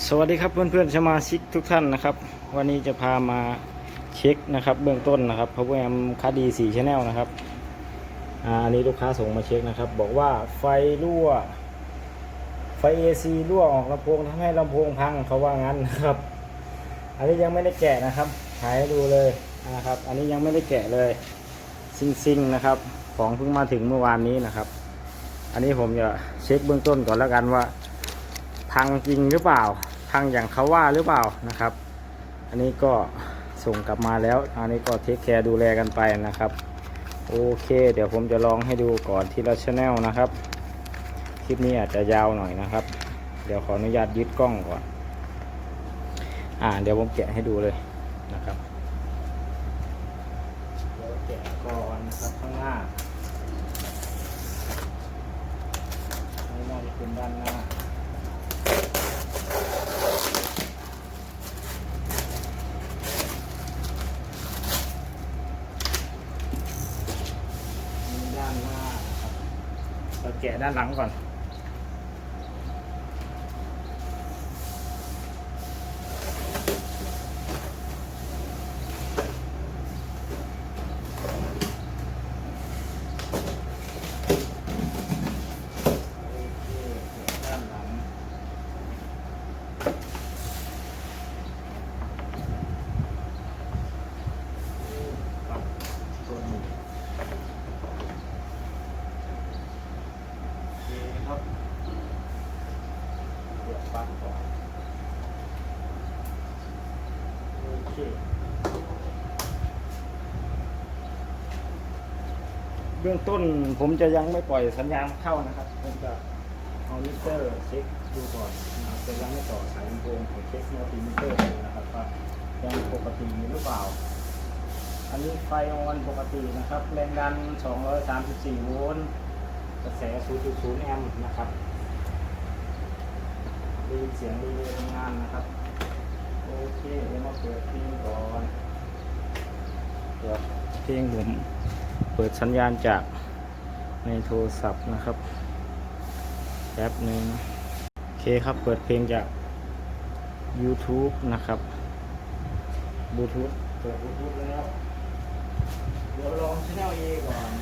สวัสดีครับเพื่อนๆสมาชิกทุกท่านนะครับ วันนี้จะพามาเช็คนะครับ เบื้องต้นนะครับ Power Amp คาดี4 Channel นะครับอันนี้ลูกค้าส่งมาเช็คนะครับ บอกว่าไฟรั่ว ไฟ AC รั่วออกลำโพงทำให้ลำโพงพังเขาว่างั้นนะครับ อันนี้ยังไม่ได้แกะนะครับถ่ายให้ดูเลยนะครับ อันนี้ยังไม่ได้แกะเลยซิงซิงๆนะครับ ของเพิ่งมาถึงเมื่อวานนี้นะครับ อันนี้ผมจะเช็คเบื้องต้นก่อนแล้วกันว่า พังจริงหรือเปล่า พังอย่างเขาว่าหรือเปล่านะครับ อันนี้ก็ส่งกลับมาแล้ว อันนี้ก็เทคแคร์ดูแลกันไปนะครับ โอเค เดี๋ยวผมจะลองให้ดูก่อนที่ละชแนลนะครับ คลิปนี้อาจจะยาวหน่อยนะครับ เดี๋ยวขออนุญาตยึดกล้องก่อน อ่า เดี๋ยวผมแกะให้ดูเลยนะครับ เดี๋ยวแกะก่อนนะครับข้างหน้าอันนี้น่าจะเป็นด้านหน้า มีด้านหน้านะครับ เราแกะด้านหลังก่อน โอเคแกะด้านหลัง ปรับตัวหนึ่งโอเคครับเดี๋ยวปลั๊กก่อนโอ เบื้องต้นผมจะยังไม่ปล่อยสัญญาณเข้านะครับ ผมจะเอามิเตอร์เช็คดูก่อนนะครับจะยังไม่ต่อสายลำโพงผมเช็คมัลติมิเตอร์นะครับว่ายังปกติหรือเปล่า อันนี้ไฟออนปกตินะครับ แรงดัน 234 โวลต์กระแส 0.0 แอมป์นะครับได้ยินเสียงรีเลยทำงานนะครับ โอเคเดี๋ยวมาเปิดเพลงก่อนเดี๋ยวเพลงผมเปิดสัญญาณจากในโทรศัพท์นะครับแป๊บหนึ่งโอเคครับเปิดเพลงจาก YouTube นะครับบลูทูธเปิดบลูทูธแล้ว เดี๋ยวลองชแนลเอก่อนนะครับ